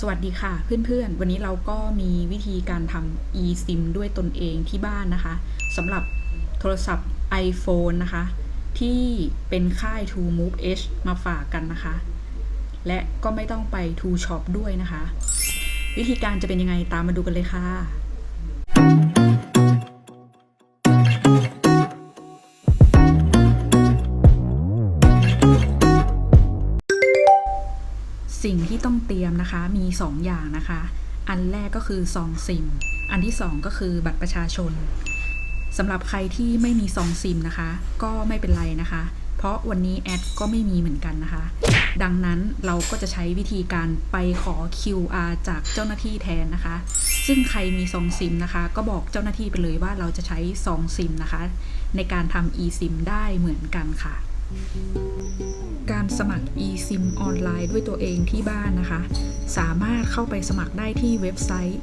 สวัสดีค่ะเพื่อนๆ วันนี้เราก็มีวิธีการทำ eSIM ด้วยตนเองที่บ้านนะคะสำหรับโทรศัพท์ iPhone นะคะ ที่เป็นค่าย True Move H มาฝากกันนะคะ และก็ไม่ต้องไป True Shop ด้วยนะคะ วิธีการจะเป็นยังไงตามมาดูกันเลยค่ะ นะคะมี 2 อย่างนะคะ อันแรกก็คือซองซิม อันที่ 2 ก็คือบัตรประชาชนสำหรับใครที่ไม่มีซองซิมนะคะ ก็ไม่เป็นไรนะคะ เพราะวันนี้แอดก็ไม่มีเหมือนกันนะคะ ดังนั้นเราก็จะใช้วิธีการไปขอ QR จากเจ้าหน้าที่แทนนะคะ ซึ่งใครมีซองซิมนะคะ ก็บอกเจ้าหน้าที่ไปเลยว่าเราจะใช้ซองซิมนะคะ ในการทำ eSIM ได้เหมือนกันค่ะ การสมัคร eSIM ออนไลน์ด้วยตัวเองที่บ้านนะคะ สามารถเข้าไปสมัครได้ที่เว็บไซต์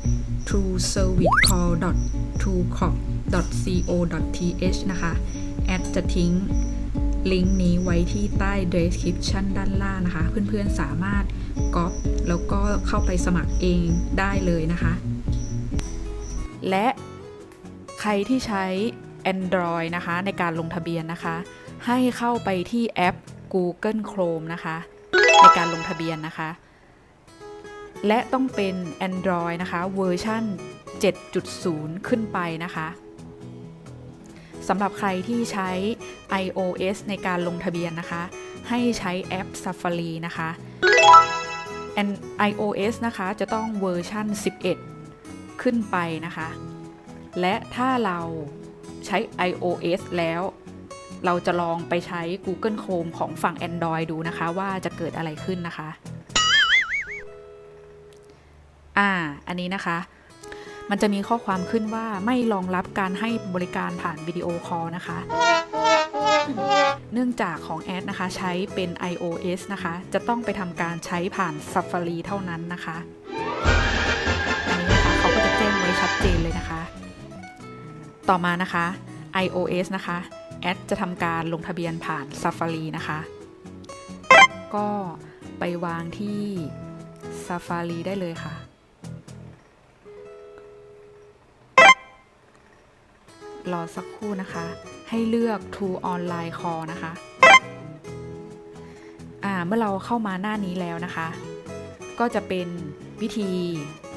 trueservicecall.truecorp.co.th นะคะ แอดจะทิ้งลิงก์นี้ไว้ที่ใต้ description ด้านล่างนะคะ เพื่อนๆสามารถก๊อปแล้วก็เข้าไปสมัครเองได้เลยนะคะ และใครที่ใช้ Android นะคะในการลงทะเบียนนะคะ ให้เข้าไปที่แอป Google Chrome นะคะ ในการลงทะเบียนนะคะ และต้องเป็น Android นะคะเวอร์ชัน7.0 ขึ้นไปนะคะสำหรับใครที่ใช้ iOS ในการลงทะเบียนนะคะ ให้ใช้แอป Safari นะคะ and iOS นะคะจะต้องเวอร์ชัน11 ขึ้นไปนะคะ และถ้าเราใช้ iOS แล้ว เราจะลองไปใช้ Google Chrome ของฝั่ง Android ดูนะคะ ว่าจะเกิดอะไรขึ้นนะคะ อ่า อันนี้นะคะ มันจะมีข้อความขึ้นว่าไม่รองรับการให้บริการผ่านวิดีโอคอลนะคะ เนื่องจากของแอดนะคะ ใช้เป็น iOS นะคะ จะต้องไปทำการใช้ผ่าน Safari เท่านั้นนะคะอันนี้นะคะเขาก็จะแจ้งไว้ชัดเจนเลยนะคะ ต่อมานะคะ iOS นะคะ แอดจะทำการลงทะเบียนผ่าน Safari นะคะ ก็ไปวางที่ Safari ได้เลยค่ะ รอสักครู่นะคะ ให้เลือก True Online Call นะคะอ่าเมื่อเราเข้ามาหน้านี้แล้วนะคะ ก็จะเป็นวิธี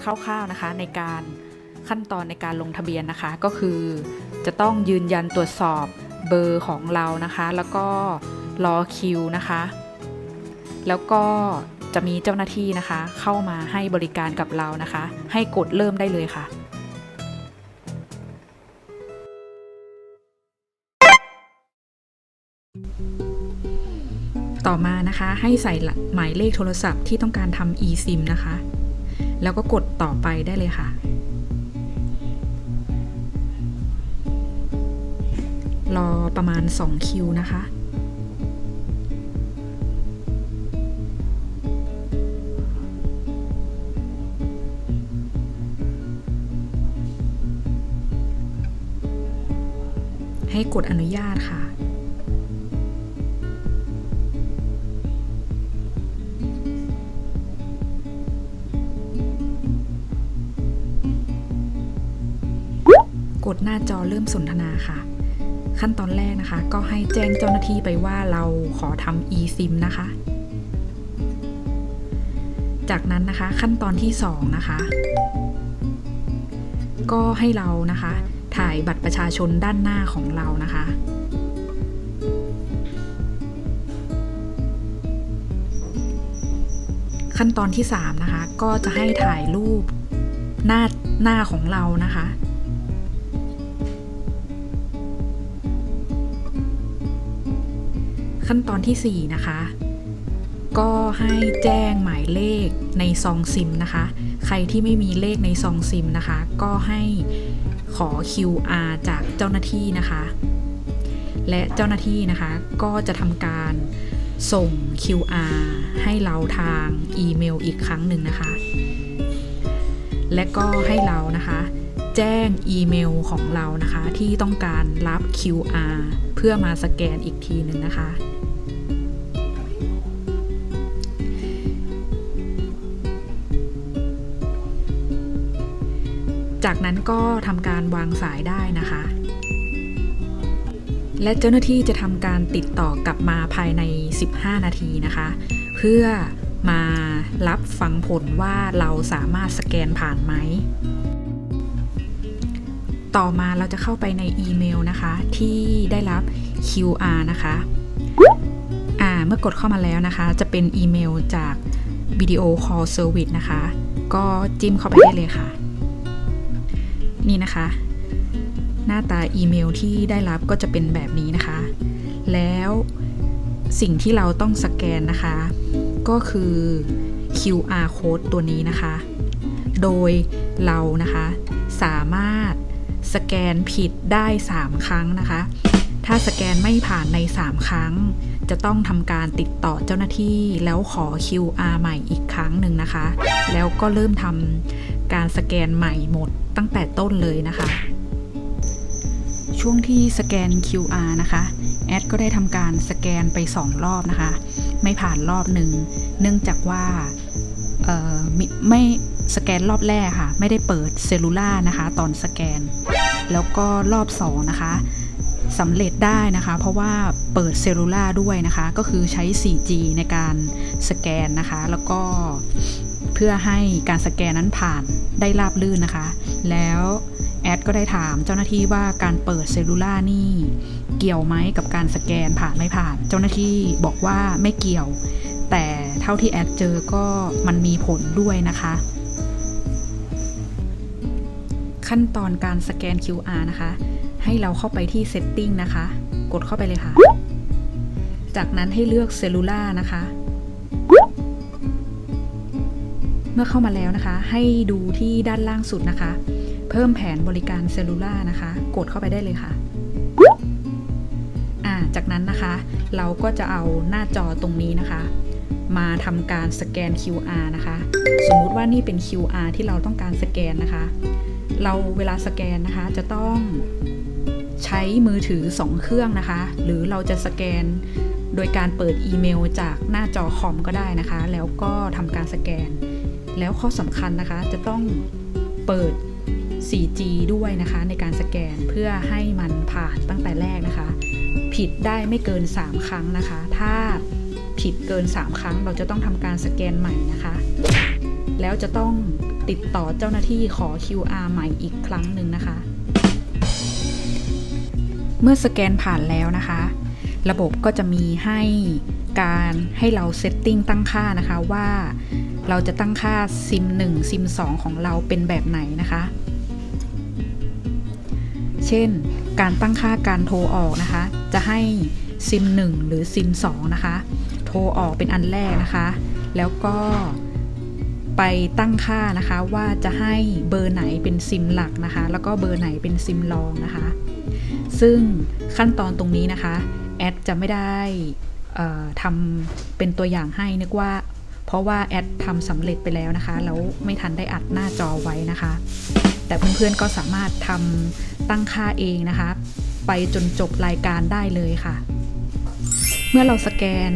คร่าวๆนะคะในการขั้นตอนในการลงทะเบียนนะคะ ก็คือจะต้องยืนยันตรวจสอบ เบอร์ของเรานะคะ แล้วก็รอคิวนะคะ แล้วก็จะมีเจ้าหน้าที่นะคะ เข้ามาให้บริการกับเรานะคะ ให้กดเริ่มได้เลยค่ะต่อมานะคะให้ใส่หมายเลขโทรศัพท์ที่ต้องการทำ eSIM นะคะ แล้วก็กดต่อไปได้เลยค่ะ รอประมาณ 2 คิวนะคะให้กดอนุญาตค่ะ กดหน้าจอเริ่มสนทนาค่ะ ขั้นตอนแรกนะคะ ก็ให้แจ้งเจ้าหน้าที่ไปว่าเราขอทำ eSIM นะคะ จากนั้นนะคะขั้นตอนที่ 2 นะคะ ก็ให้เรานะคะ ถ่ายบัตรประชาชนด้านหน้าของเรานะคะขั้นตอนที่ 3 นะคะ ก็จะให้ถ่ายรูปหน้าหน้าของเรานะคะ ขั้นตอนที่ 4 นะคะ ก็ให้แจ้งหมายเลขในซองซิมนะคะ ใครที่ไม่มีเลขในซองซิมนะคะ ก็ให้ขอ QR จากเจ้าหน้าที่นะคะ และเจ้าหน้าที่นะคะก็จะทำการส่ง QR ให้เราทางอีเมลอีกครั้งหนึ่งนะคะ และก็ให้เรานะคะ แจ้งอีเมลของเรานะคะ ที่ต้องการรับ QR เพื่อมาสแกนอีกทีหนึ่งนะคะ จากนั้นก็ทำการวางสายได้นะคะ และเจ้าหน้าที่จะทำการติดต่อกลับมาภายใน 15 นาทีนะคะ เพื่อมารับฟังผลว่าเราสามารถสแกนผ่านไหม ต่อมาเราจะเข้าไปในอีเมลนะคะ ที่ได้รับ QR นะคะอ่าเมื่อกดเข้ามาแล้วนะคะ จะเป็นอีเมลจากวิดีโอคอลเซอร์วิสนะคะ ก็จิ้มเข้าไปได้เลยค่ะ นี่นะคะ หน้าตาอีเมลที่ได้รับก็จะเป็นแบบนี้นะคะ แล้วสิ่งที่เราต้องสแกนนะคะ ก็คือ QR code ตัวนี้นะคะ โดยเรานะคะ สามารถสแกนผิดได้ 3 ครั้งนะคะ ถ้าสแกนไม่ผ่านใน 3 ครั้ง จะต้องทำการติดต่อเจ้าหน้าที่ แล้วขอ QR ใหม่อีกครั้งหนึ่งนะคะ แล้วก็เริ่มทำ การสแกนใหม่หมดตั้งแต่ต้นเลยนะคะ ช่วงที่สแกน QR นะคะ แอดก็ได้ทำการสแกนไป 2 รอบนะคะ ไม่ผ่านรอบหนึ่ง เนื่องจากว่าเอ่อมิไม่สแกนรอบแรกค่ะ ไม่ได้เปิดเซลลูล่านะคะ ตอนสแกน แล้วก็รอบ2นะคะสำเร็จได้นะคะ เพราะว่าเปิดเซลลูล่าด้วยนะคะ ก็คือใช้ 4G ในการสแกนนะคะ แล้วก็ เพื่อให้การสแกนนั้นผ่านได้ราบลื่นนะคะ แล้วแอดก็ได้ถามเจ้าหน้าที่ว่าการเปิดเซลลูล่านี่ เกี่ยวไหมกับการสแกนผ่านไม่ผ่าน เจ้าหน้าที่บอกว่าไม่เกี่ยว แต่เท่าที่แอดเจอก็มันมีผลด้วยนะคะ ขั้นตอนการสแกน QR นะคะ ให้เราเข้าไปที่ Setting นะคะ กดเข้าไปเลยค่ะ จากนั้นให้เลือก Cellular นะคะ เมื่อเข้ามาแล้วนะคะ ให้ดูที่ด้านล่างสุดนะคะ เพิ่มแผนบริการเซลลูล่านะคะ กดเข้าไปได้เลยค่ะจากนั้นนะคะ เราก็จะเอาหน้าจอตรงนี้นะคะ มาทำการสแกน QR นะคะ สมมุติว่านี่เป็น QR ที่เราต้องการสแกนนะคะ เราเวลาสแกนนะคะจะต้องใช้มือถือ 2 เครื่องนะคะ หรือเราจะสแกนโดยการเปิดอีเมลจากหน้าจอคอมก็ได้นะคะ แล้วก็ทำการสแกน แล้วข้อสำคัญนะคะจะต้องเปิด 4G ด้วยนะคะ ในการสแกนเพื่อให้มันผ่านตั้งแต่แรกนะคะ ผิดได้ไม่เกิน 3 ครั้งนะคะ ถ้าผิดเกิน 3 ครั้งเราจะต้องทำการสแกนใหม่นะคะ แล้วจะต้องติดต่อเจ้าหน้าที่ขอ QR ใหม่อีกครั้งหนึ่งนะคะ เมื่อสแกนผ่านแล้วนะคะ ระบบก็จะมีให้การให้เราเซตติ้งตั้งค่านะคะว่า เราจะตั้งค่าซิม1ซิม2 ของเราเป็นแบบไหนนะคะ เช่น การตั้งค่าการโทรออกนะคะ จะให้ซิม1หรือซิม2นะคะ โทรออกเป็นอันแรกนะคะ แล้วก็ไปตั้งค่านะคะว่าจะให้เบอร์ไหนเป็นซิมหลักนะคะ แล้วก็เบอร์ไหนเป็นซิมรองนะคะ ซึ่งขั้นตอนตรงนี้นะคะ แอดจะไม่ได้ทำเป็นตัวอย่างให้นึกว่า ราะว่าแอดทำสำเร็จไปแล้วนะคะ แล้วไม่ทันได้อัดหน้าจอไว้นะคะ แต่เพื่อนๆก็สามารถทำตั้งค่าเองนะคะ ไปจนจบรายการได้เลยค่ะ เมื่อเราสแกน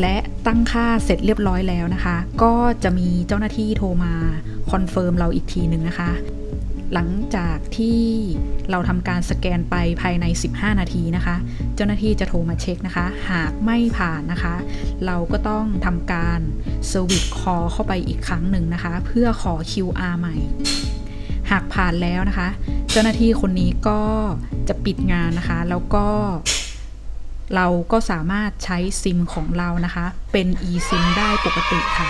และตั้งค่าเสร็จเรียบร้อยแล้วนะคะ ก็จะมีเจ้าหน้าที่โทรมาคอนเฟิร์มเราอีกทีหนึ่งนะคะ หลังจากที่เราทำการสแกนไปภายใน 15 นาทีนะคะ เจ้าหน้าที่จะโทรมาเช็คนะคะ หากไม่ผ่านนะคะ เราก็ต้องทำการเซอร์วิสคอเข้าไปอีกครั้งหนึ่งนะคะ เพื่อขอ QR ใหม่ หากผ่านแล้วนะคะ เจ้าหน้าที่คนนี้ก็จะปิดงานนะคะ แล้วก็เราก็สามารถใช้ซิมของเรานะคะ เป็น eSIM ได้ปกติค่ะ